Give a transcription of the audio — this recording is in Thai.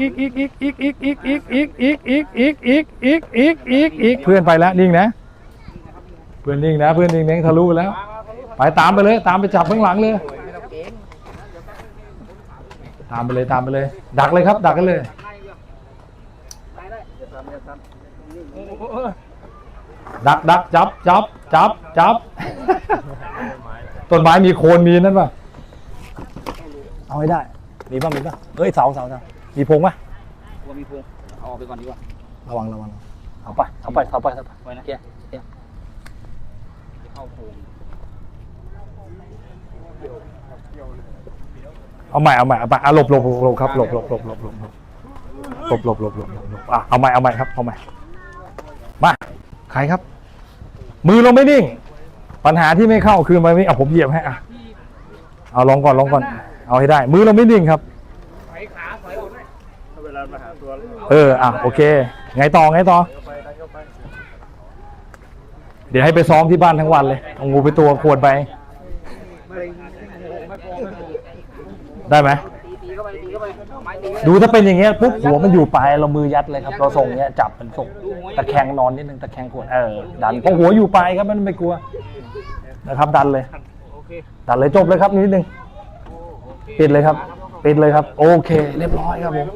อีกอีกอีกอีกอีกอีกอีกอีกอีกอีกอีกอีกอีกอีกอีกอีกเพื่อนไปแล้วนิ่งนะ เพื่อนนิ่งนะ เพื่อนนิ่งเน้งทะลุแล้ว ไปตามไปเลย ตามไปจับข้างหลังเลย ตามไปเลยตามไปเลย ดักเลยครับ ดักกันเลยดักดักจับจับจับจับต้นไม้มีโคนมีนั่นป่ะ เอาให้ได้ มีป่ะมีป่ะเอ้ยเสาเสาเสา มีพงป่ะว่ามีพวงเอาออกไปก่อนดีกว่าระวังระวังเอาไปเอาไปเอาไปเอาไปไว้นะเกียร์เข้าโพรงเอาใหม่เอาใหม่เอาใหม่อะหลบหลบหลบหลบครับหลบหลบหลบหลบหลบหลบหลบหลบหลบหลบหลบอะเอาใหม่เอาใหม่ครับเอาใหม่มาใครครับ มือเราไม่นิ่ง ปัญหาที่ไม่เข้าคือมันไม่เอาผมเหยียบให้อะเอาลองก่อนลองก่อน เอาให้ได้ มือเราไม่นิ่งครับ เวลามาหาตัวเออ อะ โอเค ไงต่อ ไงต่อ เดี๋ยวให้ไปซ้อมที่บ้านทั้งวันเลย เอางูไปตัวขวดไป ได้ไหม ดูถ้าเป็นอย่างเงี้ยปุ๊บหัวมันอยู่ปลายเรามือยัดเลยครับ เราส่งเงี้ยจับมันส่งตะแคงนอนนิดนึงตะแคงขวดเออ ดันเพราะหัวอยู่ปลายครับมันไม่กลัว นะครับ ดันเลย ดันเลยจบเลยครับนิดนึงปิดเลยครับ ปิดเลยครับ โอเค เรียบร้อยครับผม